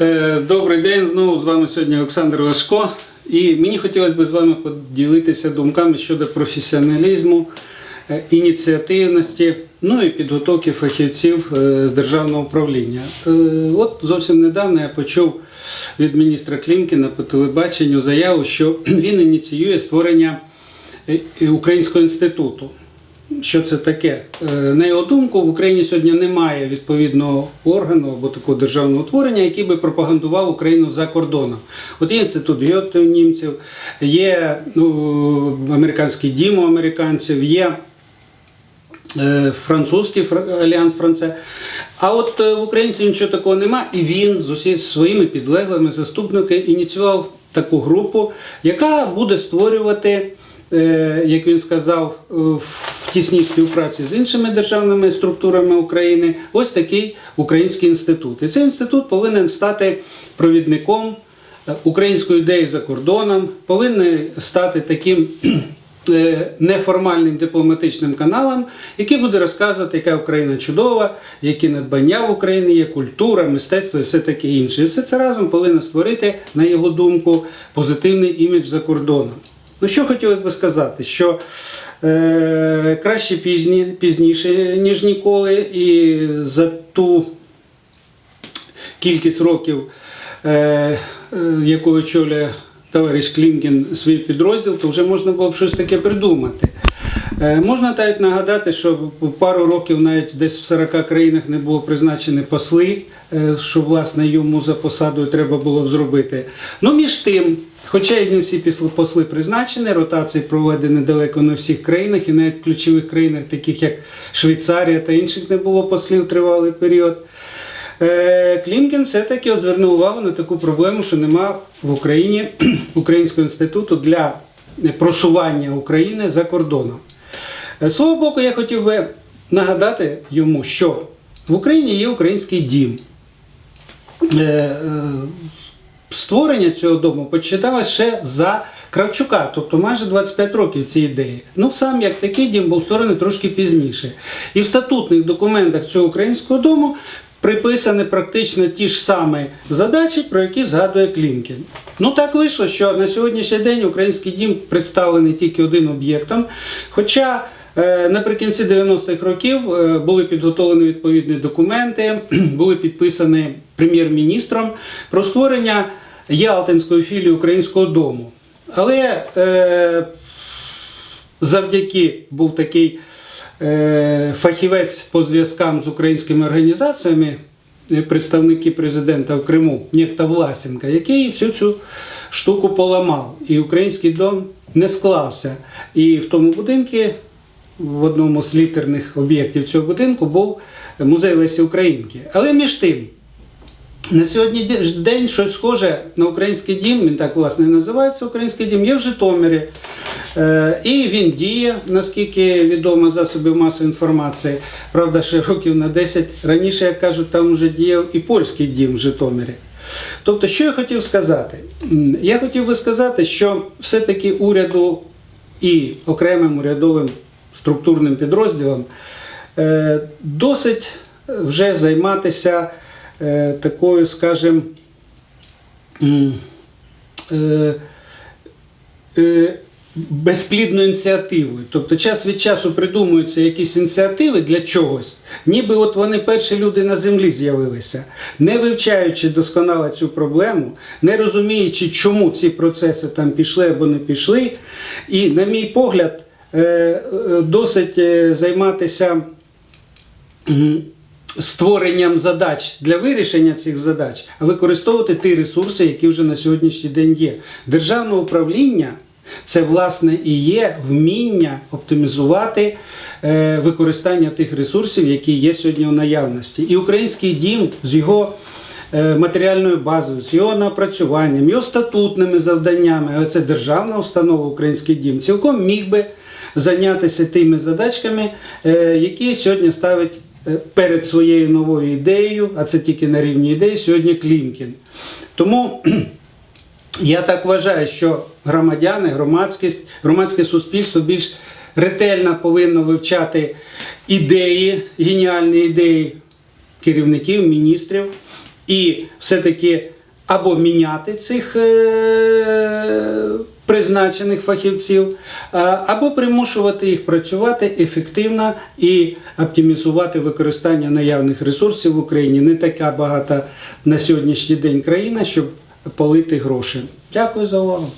Е, Добрий день, знову з вами сьогодні Олександр Лашко. І мені хотілося б з вами поділитися думками щодо професіоналізму, е, ініціативності, ну і підготовки фахівців е, з державного управління. От зовсім недавно я почув від міністра Клімкіна по телебаченню заяву, що він ініціює створення Українського інституту. Що це таке? Е, На його думку, в Україні сьогодні немає відповідного органу або такого державного утворення, який би пропагандував Україну за кордоном. От є інститут Гьоте німців, є ну, американський дім у американців, є е, французький фра- альянс Франце. А от е, в українців нічого такого нема, і він з усіма своїми підлеглими заступниками ініціював таку групу, яка буде створювати, як він сказав, е, в тісній співпраці з іншими державними структурами України, ось такий український інститут. І цей інститут повинен стати провідником е, української ідеї за кордоном, повинен стати таким е, неформальним дипломатичним каналом, який буде розказувати, яка Україна чудова, які надбання в Україні є, культура, мистецтво і все таке інше. І все це разом повинно створити, на його думку, позитивний імідж за кордоном. Ну що хотілося б сказати, що е, краще пізні, пізніше, ніж ніколи, і за ту кількість років, е, е, яку очолює товариш Клімкін свій підрозділ, то вже можна було б щось таке придумати. Е, Можна навіть нагадати, що пару років навіть десь в 40 країнах не було призначені посли, е, що власне йому за посадою треба було б зробити. Ну між тим, хоча і не всі посли призначені, ротації проведені далеко не в всіх країнах, і навіть в ключових країнах, таких як Швейцарія та інших, не було послів тривалий період. Е, Клімкін все-таки звернув увагу на таку проблему, що нема в Україні Українського інституту для просування України за кордоном. Е, З свого боку, я хотів би нагадати йому, що в Україні є український дім. Е, е, Створення цього дому починалось ще за Кравчука, тобто майже 25 років цієї ідеї. Ну сам як такий дім був створений трошки пізніше. І в статутних документах цього українського дому приписані практично ті ж самі задачі, про які згадує Клімкін. Ну так вийшло, що на сьогоднішній день український дім представлений тільки один об'єктом. Хоча наприкінці 90-х років е, були підготовлені відповідні документи, були підписані прем'єр-міністром про створення Ялтинської філії Українського дому. Але е, завдяки був такий е, фахівець по зв'язкам з українськими організаціями, е, представники президента в Криму, Нєкта Власенка, який всю цю штуку поламав. І український дом не склався. І в тому будинку, в одному з літерних об'єктів цього будинку, був музей Лесі Українки. Але між тим, на сьогодні день щось схоже на український дім, він так власне і називається Український дім, є в Житомирі. Е, І він діє, наскільки відомо засобів масової інформації. Правда, ще років на 10 раніше, як кажуть, там вже діяв і польський дім в Житомирі. Тобто, що я хотів сказати? Я хотів би сказати, що все-таки уряду і окремим урядовим структурним підрозділам е, досить вже займатися е, такою, скажімо, е, безплідною ініціативою. Тобто час від часу придумуються якісь ініціативи для чогось, ніби от вони перші люди на землі з'явилися, не вивчаючи досконало цю проблему, не розуміючи, чому ці процеси там пішли або не пішли. І, на мій погляд, досить е, займатися. Створенням задач для вирішення цих задач, а використовувати ті ресурси, які вже на сьогоднішній день є. Державне управління це власне і є вміння оптимізувати е, використання тих ресурсів, які є сьогодні у наявності. І український дім з його е, матеріальною базою, з його напрацюванням, його статутними завданнями, а це державна установа Український дім, цілком міг би зайнятися тими задачками, е, які сьогодні ставить е, перед своєю новою ідеєю, а це тільки на рівні ідеї, сьогодні Клімкін. Тому я так вважаю, що громадяни, громадськість, громадське суспільство більш ретельно повинно вивчати ідеї, геніальні ідеї керівників, міністрів і все-таки або міняти цих е, призначених фахівців, або примушувати їх працювати ефективно і оптимізувати використання наявних ресурсів в Україні. Не така багата на сьогоднішній день країна, щоб полити гроші. Дякую за увагу.